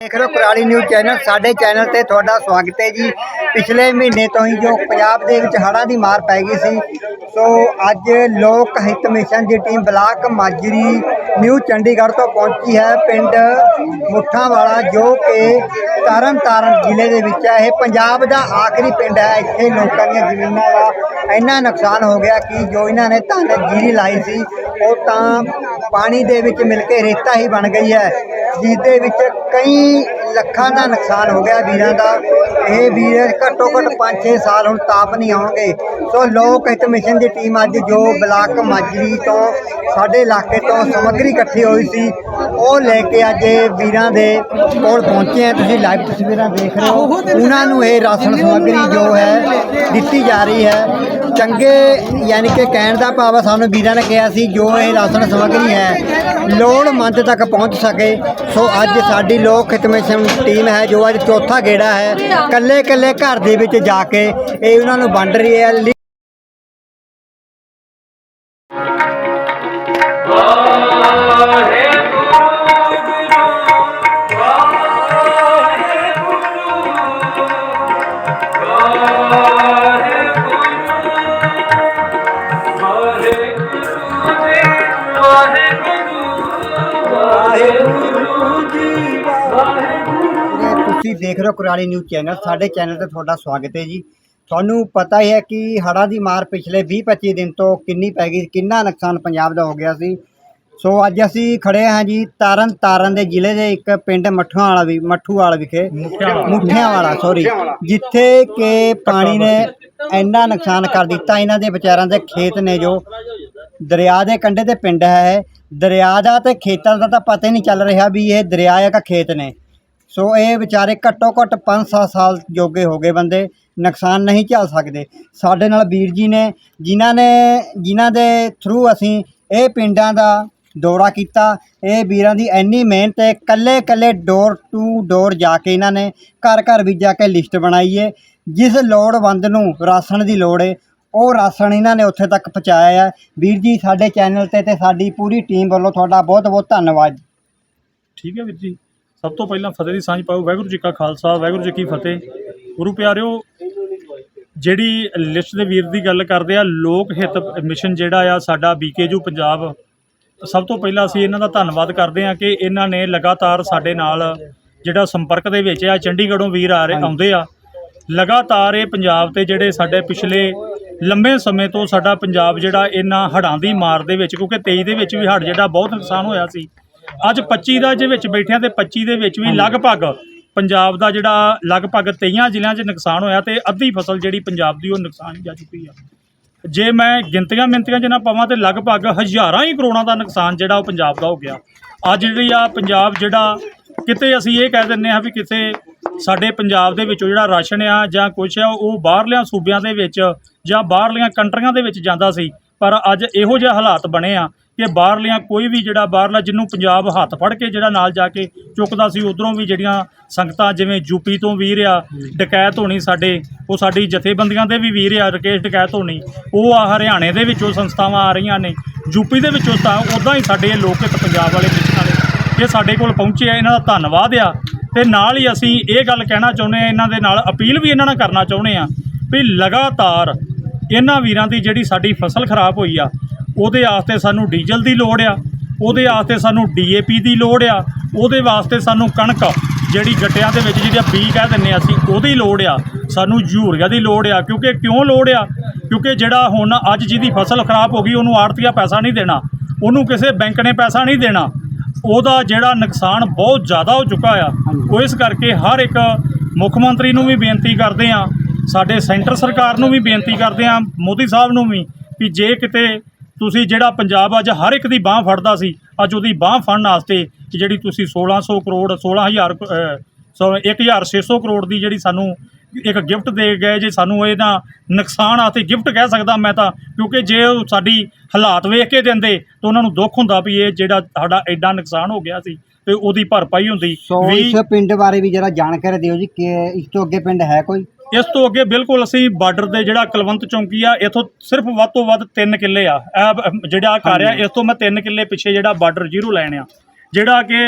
ਦੇਖ ਰਹੇ ਹੋ ਕੁਰਾਲੀ ਨਿਊਜ਼ ਚੈਨਲ, ਸਾਡੇ ਚੈਨਲ ਤੇ ਤੁਹਾਡਾ ਸਵਾਗਤ ਹੈ ਜੀ। ਪਿਛਲੇ ਮਹੀਨੇ ਤੋਂ ਹੀ ਜੋ ਪੰਜਾਬ ਦੇ ਵਿੱਚ ਹੜ੍ਹਾਂ ਦੀ ਮਾਰ ਪੈ ਗਈ ਸੀ, ਸੋ ਅੱਜ ਲੋਕ ਹਿੱਤ ਮਿਸ਼ਨ ਦੀ team block Majri new Chandigarh ਤੋਂ ਪਹੁੰਚੀ ਹੈ। ਪਿੰਡ ਮੁੱਠਾਂ ਵਾਲਾ ਜੋ ਕਿ ਤਰਨ ਤਾਰਨ ਜ਼ਿਲ੍ਹੇ ਦੇ ਵਿੱਚ ਹੈ। ਇਹ ਪੰਜਾਬ ਦਾ ਆਖਰੀ ਪਿੰਡ ਹੈ। ਇੱਥੇ ਲੋਕਾਂ ਦੀਆਂ ਜ਼ਮੀਨਾਂ ਦਾ ਇੰਨਾ ਨੁਕਸਾਨ ਹੋ ਗਿਆ ਕਿ ਜੋ ਇਹਨਾਂ ਨੇ ਧਨ ਜੀਰੀ ਲਾਈ ਸੀ ਉਹ ਤਾਂ ਪਾਣੀ ਦੇ ਵਿੱਚ ਮਿਲ ਕੇ ਰੇਤਾ ਹੀ ਬਣ ਗਈ ਹੈ ਜਿਸ ਦੇ ਵਿੱਚ ਕਈ ਲੱਖਾਂ ਦਾ ਨੁਕਸਾਨ ਹੋ ਗਿਆ ਵੀਰਾਂ ਦਾ। ਇਹ ਵੀਰ ਘੱਟੋ ਘੱਟ 5-6 ਸਾਲ ਹੁਣ ਤਾਪ ਨਹੀਂ ਆਉਣਗੇ। ਸੋ ਲੋਕ ਹਿੱਤ ਮਿਸ਼ਨ ਦੀ ਟੀਮ ਅੱਜ ਜੋ ਬਲਾਕ ਮਾਜਰੀ ਤੋਂ, ਸਾਡੇ ਇਲਾਕੇ ਤੋਂ ਸਮੱਗਰੀ ਇਕੱਠੀ ਹੋਈ ਸੀ, ਉਹ ਲੈ ਕੇ ਅੱਜ ਇਹ ਵੀਰਾਂ ਦੇ ਕੋਲ ਪਹੁੰਚੇ ਆ। ਤੁਸੀਂ ਲਾਈਵ ਤਸਵੀਰਾਂ ਦੇਖ ਰਹੇ ਹੋ। ਉਹਨਾਂ ਨੂੰ ਇਹ ਰਾਸ਼ਨ ਸਮੱਗਰੀ ਜੋ ਹੈ, ਦਿੱਤੀ ਜਾ ਰਹੀ ਹੈ। ਚੰਗੇ ਯਾਨੀ ਕਿ ਕਹਿਣ ਦਾ ਭਾਵ ਹੈ ਸਾਨੂੰ ਵੀਰਾਂ ਨੇ ਕਿਹਾ ਸੀ, ਜੋ ਇਹ ਰਾਸ਼ਨ ਸਮੱਗਰੀ ਹੈ, ਲੋੜਵੰਦ ਤੱਕ ਪਹੁੰਚ ਸਕੇ। ਸੋ ਅੱਜ ਸਾਡੀ ਲੋਕ ਹਿੱਤ ਮਿਸ਼ਨ ਟੀਮ ਹੈ ਜੋ ਅੱਜ ਚੌਥਾ ਗੇੜਾ ਹੈ ਕੱਲੇ ਕੱਲੇ ਘਰ ਦੇ ਵਿੱਚ ਜਾ ਕੇ ਇਹ ਉਹਨਾਂ ਨੂੰ ਵੰਡ ਰਹੀ ਹੈ। ਲਿ- ਵੀਰੇ, ਤੁਸੀਂ ਦੇਖ ਰਹੇ ਹੋ ਕੁਰਾਲੀ ਨਿਊਜ਼ ਚੈਨਲ ਸਾਡੇ ਚੈਨਲ ਤੇ ਤੁਹਾਡਾ ਸਵਾਗਤ ਹੈ ਜੀ। ਤੁਹਾਨੂੰ ਪਤਾ ਹੀ ਹੈ ਕਿ ਹੜ੍ਹਾਂ ਦੀ ਮਾਰ ਪਿਛਲੇ 20-25 ਦਿਨ ਤੋਂ ਕਿੰਨੀ ਪੈ ਗਈ ਕਿੰਨਾ ਨੁਕਸਾਨ ਪੰਜਾਬ ਦਾ ਹੋ ਗਿਆ ਸੀ। ਸੋ ਅੱਜ ਅਸੀਂ ਖੜੇ ਹਾਂ ਜੀ ਤਾਰਨ ਤਾਰਨ ਦੇ ਜ਼ਿਲ੍ਹੇ ਦੇ ਇੱਕ ਪਿੰਡ ਮੱਠੂਆਂ ਵਾਲਾ ਵੀ ਮੱਠੂਵਾਲ ਵਿਖੇ। ਮੁੱਠਿਆਂ ਵਾਲਾ। ਸੌਰੀ ਜਿੱਥੇ ਕਿ ਪਾਣੀ ਨੇ ਇੰਨਾ ਨੁਕਸਾਨ ਕਰ ਦਿੱਤਾ। ਇਹਨਾਂ ਦੇ ਵਿਚਾਰਾਂ ਦੇ ਖੇਤ ਨੇ ਜੋ ਦਰਿਆ ਦੇ ਕੰਢੇ ਤੇ ਪਿੰਡ ਹੈ ਦਰਿਆ ਦਾ ਤੇ ਖੇਤਾਂ ਦਾ ਤਾਂ ਪਤਾ ਹੀ ਨਹੀਂ ਚੱਲ ਰਿਹਾ ਵੀ ਇਹ ਦਰਿਆ ਹੈ ਕਿ ਖੇਤ ਨੇ। ਸੋ ਇਹ ਵਿਚਾਰੇ ਘੱਟੋ ਘੱਟ 5-7 ਸਾਲ ਜੋਗੇ ਹੋ ਗਏ ਬੰਦੇ, ਨੁਕਸਾਨ ਨਹੀਂ ਝੱਲ ਸਕਦੇ। ਸਾਡੇ ਨਾਲ ਵੀਰ ਜੀ ਨੇ, ਜਿਨ੍ਹਾਂ ਨੇ, ਜਿਨ੍ਹਾਂ ਦੇ ਥਰੂ ਅਸੀਂ ਇਹ ਪਿੰਡਾਂ ਦਾ ਦੌਰਾ ਕੀਤਾ, ਇਹ ਵੀਰਾਂ ਦੀ ਇੰਨੀ ਮਿਹਨਤ ਹੈ ਕੱਲੇ ਕੱਲੇ ਡੋਰ ਟੂ ਡੋਰ ਜਾ ਕੇ ਇਹਨਾਂ ਨੇ ਘਰ ਘਰ ਵੀ ਜਾ ਕੇ ਲਿਸਟ ਬਣਾਈ ਹੈ। ਜਿਸ ਲੋੜਵੰਦ ਨੂੰ ਰਾਸ਼ਨ ਦੀ ਲੋੜ ਹੈ, ਉਹ ਰਾਸ਼ਨ ਇਹਨਾਂ ਨੇ ਉੱਥੇ ਤੱਕ ਪਹੁੰਚਾਇਆ ਹੈ। ਵੀਰ ਜੀ, ਸਾਡੇ ਚੈਨਲ ਤੇ ਤੇ ਸਾਡੀ ਪੂਰੀ ਟੀਮ ਵੱਲੋਂ ਤੁਹਾਡਾ ਬਹੁਤ ਬਹੁਤ ਧੰਨਵਾਦ। ਠੀਕ ਹੈ ਵੀਰ ਜੀ। ਸਭ ਤੋਂ ਪਹਿਲਾਂ ਫਤਿਹ ਦੀ ਸਾਂਝ ਪਾਓ। ਵਾਹਿਗੁਰੂ ਜੀ ਕਾ ਖਾਲਸਾ ਵਾਹਿਗੁਰੂ ਜੀ ਕੀ ਫਤਿਹ। ਗੁਰੂ ਪਿਆਰਿਓ ਜਿਹੜੀ ਲਿਸਟ ਦੇ ਵੀਰ ਦੀ ਗੱਲ ਕਰਦੇ ਆ ਲੋਕ ਹਿੱਤ ਮਿਸ਼ਨ ਜਿਹੜਾ ਆ ਸਾਡਾ ਬੀਕੇਯੂ ਪੰਜਾਬ ਸਭ ਤੋਂ ਪਹਿਲਾਂ ਅਸੀਂ ਇਹਨਾਂ ਦਾ ਧੰਨਵਾਦ ਕਰਦੇ ਆ ਕਿ ਇਹਨਾਂ ਨੇ ਲਗਾਤਾਰ ਸਾਡੇ ਨਾਲ ਜਿਹੜਾ ਸੰਪਰਕ ਦੇ ਵਿੱਚ ਆ ਚੰਡੀਗੜ੍ਹੋਂ ਵੀਰ ਆ ਰਹੇ ਆਉਂਦੇ ਆ। ਲਗਾਤਾਰ ਇਹ ਪੰਜਾਬ ਤੇ ਜਿਹੜੇ ਸਾਡੇ ਪਿਛਲੇ ਲੰਬੇ ਸਮੇਂ ਤੋਂ ਸਾਡਾ ਪੰਜਾਬ ਜਿਹੜਾ ਇਹਨਾਂ ਹੜ੍ਹਾਂ ਦੀ ਮਾਰ ਦੇ ਵਿੱਚ ਕਿਉਂਕਿ 23 ਦੇ ਵਿੱਚ ਵੀ ਹੜ੍ਹ ਜਿਹੜਾ ਬਹੁਤ ਨੁਕਸਾਨ ਹੋਇਆ ਸੀ। ਅੱਜ 25 ਦਾ ਜੇ ਵਿੱਚ ਬੈਠਿਆਂ ਤੇ 25 ਦੇ ਵਿੱਚ ਵੀ ਲਗਭਗ ਪੰਜਾਬ ਦਾ ਜਿਹੜਾ ਲਗਭਗ 23 ਜ਼ਿਲ੍ਹਿਆਂ 'ਚ ਨੁਕਸਾਨ ਹੋਇਆ ਤੇ ਅੱਧੀ ਫਸਲ ਜਿਹੜੀ ਪੰਜਾਬ ਦੀ ਉਹ ਨੁਕਸਾਨ ਜਾ ਚੁੱਕੀ ਆ। ਜੇ ਮੈਂ ਗਿਣਤੀਆਂ ਮਿੰਤੀਆਂ 'ਚ ਨਾ ਪਾਵਾਂ ਤੇ ਲਗਭਗ ਹਜ਼ਾਰਾਂ ਹੀ ਕਰੋੜਾਂ ਦਾ ਨੁਕਸਾਨ ਜਿਹੜਾ ਉਹ ਪੰਜਾਬ ਦਾ ਹੋ ਗਿਆ। ਅੱਜ ਜਿਹੜੀ ਆ ਪੰਜਾਬ ਜਿਹੜਾ ਕਿਤੇ ਅਸੀਂ ਇਹ ਕਹਿ ਦਿੰਨੇ ਆ ਵੀ ਕਿਤੇ ਸਾਡੇ ਪੰਜਾਬ ਦੇ ਵਿੱਚੋਂ ਜਿਹੜਾ ਰਾਸ਼ਨ ਆ ਜਾਂ ਕੁਛ ਆ ਉਹ ਬਾਹਰਲਿਆਂ ਸੂਬਿਆਂ ਦੇ ਵਿੱਚ ਜਾਂ ਬਾਹਰਲੀਆਂ ਕੰਟਰੀਆਂ ਦੇ ਵਿੱਚ ਜਾਂਦਾ ਸੀ ਪਰ ਅੱਜ ਇਹੋ ਜਿਹੇ ਹਾਲਾਤ ਬਣੇ ਆ ਕਿ ਬਾਹਰਲੀਆਂ ਕੋਈ ਵੀ ਜਿਹੜਾ ਬਾਹਰਲਾ ਜਿਹਨੂੰ ਪੰਜਾਬ ਹੱਥ ਫੜ ਕੇ ਜਿਹੜਾ ਨਾਲ ਜਾ ਕੇ ਚੁੱਕਦਾ ਸੀ, ਉਧਰੋਂ ਵੀ ਜਿਹੜੀਆਂ ਸੰਗਤਾਂ ਜਿਵੇਂ ਯੂਪੀ ਤੋਂ ਵੀਰ ਆ, ਡਕੈਤ ਹੋਣੀ ਸਾਡੇ, ਉਹ ਸਾਡੀ ਜਥੇਬੰਦੀਆਂ ਦੇ ਵੀ ਵੀਰ ਆ, ਰਕੇਸ਼ ਡਕੈਤ ਹੋਣੀ, ਉਹ ਆ ਹਰਿਆਣੇ ਦੇ ਵਿੱਚੋਂ ਸੰਸਥਾਵਾਂ ਆ ਰਹੀਆਂ ਨੇ ਯੂਪੀ ਦੇ ਵਿੱਚੋਂ ਤਾਂ ਉਦਾਂ ਹੀ ਸਾਡੇ ਇਹ ਲੋਕ ਹਿੱਤ ਪੰਜਾਬ ਵਾਲੇ ਮਿਸ਼ਨ ਵਾਲੇ ਇਹ ਸਾਡੇ ਕੋਲ ਪਹੁੰਚੇ ਆ, ਇਹਨਾਂ ਦਾ ਧੰਨਵਾਦ ਆ। ਤੇ ਨਾਲ ਹੀ ਅਸੀਂ ਇਹ ਗੱਲ ਕਹਿਣਾ ਚਾਹੁੰਦੇ ਆ, ਇਹਨਾਂ ਦੇ ਨਾਲ ਅਪੀਲ ਵੀ ਇਹਨਾਂ ਨਾਲ ਕਰਨਾ ਚਾਹੁੰਦੇ ਆ ਵੀ ਲਗਾਤਾਰ ਇਹਨਾਂ ਵੀਰਾਂ ਦੀ ਜਿਹੜੀ ਸਾਡੀ ਫਸਲ ਖਰਾਬ ਹੋਈ ਆ ਉਹਦੇ ਵਾਸਤੇ ਸਾਨੂੰ ਡੀਜ਼ਲ ਦੀ ਲੋੜ ਆ ਉਹਦੇ ਵਾਸਤੇ ਸਾਨੂੰ ਡੀਏਪੀ ਦੀ ਲੋੜ ਆ ਉਹਦੇ ਵਾਸਤੇ ਸਾਨੂੰ ਕਣਕ ਜਿਹੜੀ ਗੱਟਿਆਂ ਦੇ ਵਿੱਚ ਜਿਹਦਾ ਬੀ ਕਹਿ ਦਿੰਨੇ ਆ ਅਸੀਂ ਉਹਦੀ ਲੋੜ ਆ ਸਾਨੂੰ ਯੂਰੀਆ ਦੀ ਲੋੜ ਆ ਕਿਉਂਕਿ ਕਿਉਂ ਲੋੜ ਆ? ਕਿਉਂਕਿ ਜਿਹੜਾ ਹੁਣ ਅੱਜ ਜਿਹਦੀ ਫਸਲ ਖਰਾਬ ਹੋ ਗਈ ਉਹਨੂੰ ਆੜਤੀਆ ਪੈਸਾ ਨਹੀਂ ਦੇਣਾ ਉਹਨੂੰ ਕਿਸੇ ਬੈਂਕ ਨੇ ਪੈਸਾ ਨਹੀਂ ਦੇਣਾ ਉਹਦਾ ਜਿਹੜਾ ਨੁਕਸਾਨ ਬਹੁਤ ਜ਼ਿਆਦਾ ਹੋ ਚੁੱਕਾ ਆ। ਉਹ ਇਸ ਕਰਕੇ ਹਰ ਇੱਕ ਮੁੱਖ ਮੰਤਰੀ ਨੂੰ ਵੀ ਬੇਨਤੀ ਕਰਦੇ ਆ ਸਾਡੇ ਸੈਂਟਰ ਸਰਕਾਰ ਨੂੰ ਵੀ ਬੇਨਤੀ ਕਰਦੇ ਆ ਮੋਦੀ ਸਾਹਿਬ ਨੂੰ ਵੀ ਵੀ ਜੇ ਕਿਤੇ ਤੁਸੀਂ ਜਿਹੜਾ ਪੰਜਾਬ ਅੱਜ ਹਰ ਇੱਕ ਦੀ ਬਾਹ ਫੜਦਾ ਸੀ ਅੱਜ ਉਹਦੀ ਬਾਹ ਫੜਨ ਵਾਸਤੇ ਕਿ ਜਿਹੜੀ ਤੁਸੀਂ 1600 ਕਰੋੜ 16000 ਅਹ, ਸੌ 1600 ਕਰੋੜ ਦੀ ਜਿਹੜੀ ਸਾਨੂੰ ਇੱਕ ਗਿਫਟ ਦੇ ਗਏ ਜੇ ਸਾਨੂੰ ਇਹਦਾ ਨੁਕਸਾਨ ਆਤੇ ਗਿਫਟ ਕਹਿ ਸਕਦਾ ਮੈਂ ਤਾਂ ਕਿਉਂਕਿ ਜੇ ਉਹ ਸਾਡੀ ਹਾਲਾਤ ਵੇਖ ਕੇ ਦਿੰਦੇ ਤਾਂ ਉਹਨਾਂ ਨੂੰ ਦੁੱਖ ਹੁੰਦਾ ਵੀ ਇਹ ਜਿਹੜਾ ਸਾਡਾ ਐਡਾ ਨੁਕਸਾਨ ਹੋ ਗਿਆ ਸੀ ਤੇ ਉਹਦੀ ਭਰਪਾਈ ਹੁੰਦੀ। ਵੀ ਇਸ ਪਿੰਡ ਬਾਰੇ ਵੀ ਜਰਾ ਜਾਣਕਾਰੀ ਦਿਓ ਜੀ ਕਿ ਇਸ ਤੋਂ ਅੱਗੇ ਪਿੰਡ ਹੈ ਕੋਈ? ਇਸ ਤੋਂ ਅੱਗੇ ਬਿਲਕੁਲ ਅਸੀਂ ਬਾਰਡਰ ਦੇ ਜਿਹੜਾ ਕੁਲਵੰਤ ਚੌਂਕੀ ਆ ਇਥੋਂ ਸਿਰਫ ਵੱਧ ਤੋਂ ਵੱਧ 3 ਕਿੱਲੇ ਆ। ਇਹ ਜਿਹੜਾ ਘਰ ਆ ਇਸ ਤੋਂ ਮੈਂ 3 ਕਿੱਲੇ ਪਿੱਛੇ ਜਿਹੜਾ ਬਾਰਡਰ ਜ਼ੀਰੋ ਲੈਣ ਆ। ਜਿਹੜਾ ਕਿ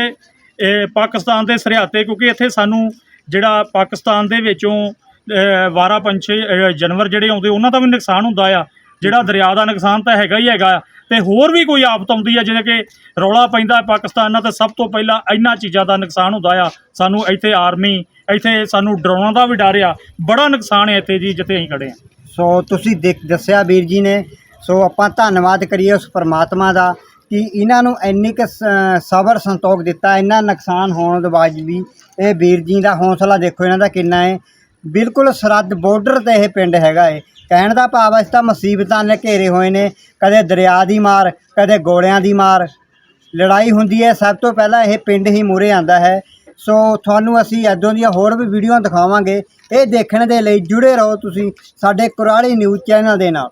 ਇਹ ਪਾਕਿਸਤਾਨ ਦੇ ਸਰਹੱਦ ਕਿਉਂਕਿ ਇੱਥੇ ਸਾਨੂੰ ਜਿਹੜਾ ਪਾਕਿਸਤਾਨ ਦੇ ਵਿੱਚੋਂ ਵਾਰਾ ਪੰਛੀ ਜਾਨਵਰ ਜਿਹੜੇ ਆਉਂਦੇ ਉਹਨਾਂ ਦਾ ਵੀ ਨੁਕਸਾਨ ਹੁੰਦਾ ਆ। ਜਿਹੜਾ ਦਰਿਆ ਦਾ ਨੁਕਸਾਨ ਤਾਂ ਹੈਗਾ ਹੀ ਹੈਗਾ। ਆ ਤੇ ਹੋਰ ਵੀ ਕੋਈ ਆਫਤ ਆਉਂਦੀ ਹੈ, ਜਿਵੇਂ ਕਿ ਰੌਲਾ ਪੈਂਦਾ ਪਾਕਿਸਤਾਨ ਨਾਲ, ਤਾਂ ਸਭ ਤੋਂ ਪਹਿਲਾਂ ਇਹਨਾਂ ਚੀਜ਼ਾਂ ਦਾ ਨੁਕਸਾਨ ਹੁੰਦਾ ਆ। ਸਾਨੂੰ ਇੱਥੇ ਆਰਮੀ, ਇੱਥੇ ਸਾਨੂੰ ਡਰਾਉਣ ਦਾ ਵੀ ਡਰ ਆ। ਬੜਾ ਨੁਕਸਾਨ ਹੈ ਇੱਥੇ ਜੀ, ਜਿੱਥੇ ਅਸੀਂ ਖੜੇ ਆ ਸੋ ਤੁਸੀਂ ਦੇਖ, ਦੱਸਿਆ ਵੀਰ ਜੀ ਨੇ। ਸੋ ਆਪਾਂ ਧੰਨਵਾਦ ਕਰੀਏ ਉਸ ਪਰਮਾਤਮਾ ਦਾ ਕਿ ਇਹਨਾਂ ਨੂੰ ਇੰਨੀ ਕੁ ਸਬਰ ਸੰਤੋਖ ਦਿੱਤਾ। ਇੰਨਾ ਨੁਕਸਾਨ ਹੋਣ ਦੇ ਬਾਅਦ ਵੀ ਇਹ ਵੀਰ ਜੀ ਦਾ ਹੌਸਲਾ ਦੇਖੋ, ਇਹਨਾਂ ਦਾ ਕਿੰਨਾ ਹੈ। ਬਿਲਕੁਲ ਸਰਹੱਦ ਬਾਰਡਰ ਤੇ ਇਹ ਪਿੰਡ ਹੈਗਾ ਏ। ਕਹਿਣ ਦਾ ਭਾਵ ਇਸ ਤਾਂ ਮੁਸੀਬਤਾਂ ਨੇ ਘੇਰੇ ਹੋਏ ਨੇ। ਕਦੇ ਦਰਿਆ ਦੀ ਮਾਰ, ਕਦੇ ਗੋਲਿਆਂ ਦੀ ਮਾਰ। ਲੜਾਈ ਹੁੰਦੀ ਹੈ ਸਭ ਤੋਂ ਪਹਿਲਾਂ ਇਹ ਪਿੰਡ ਹੀ ਮੂਰੇ ਆਂਦਾ ਹੈ। ਸੋ ਤੁਹਾਨੂੰ ਅਸੀਂ ਇੱਦਾਂ ਦੀਆਂ ਹੋਰ ਵੀ ਵੀਡੀਓ ਦਿਖਾਵਾਂਗੇ। ਇਹ ਦੇਖਣ ਦੇ ਲਈ ਜੁੜੇ ਰਹੋ ਤੁਸੀਂ ਸਾਡੇ ਕੁਰਾਲੀ ਨਿਊਜ਼ ਚੈਨਲ ਦੇ ਨਾਲ।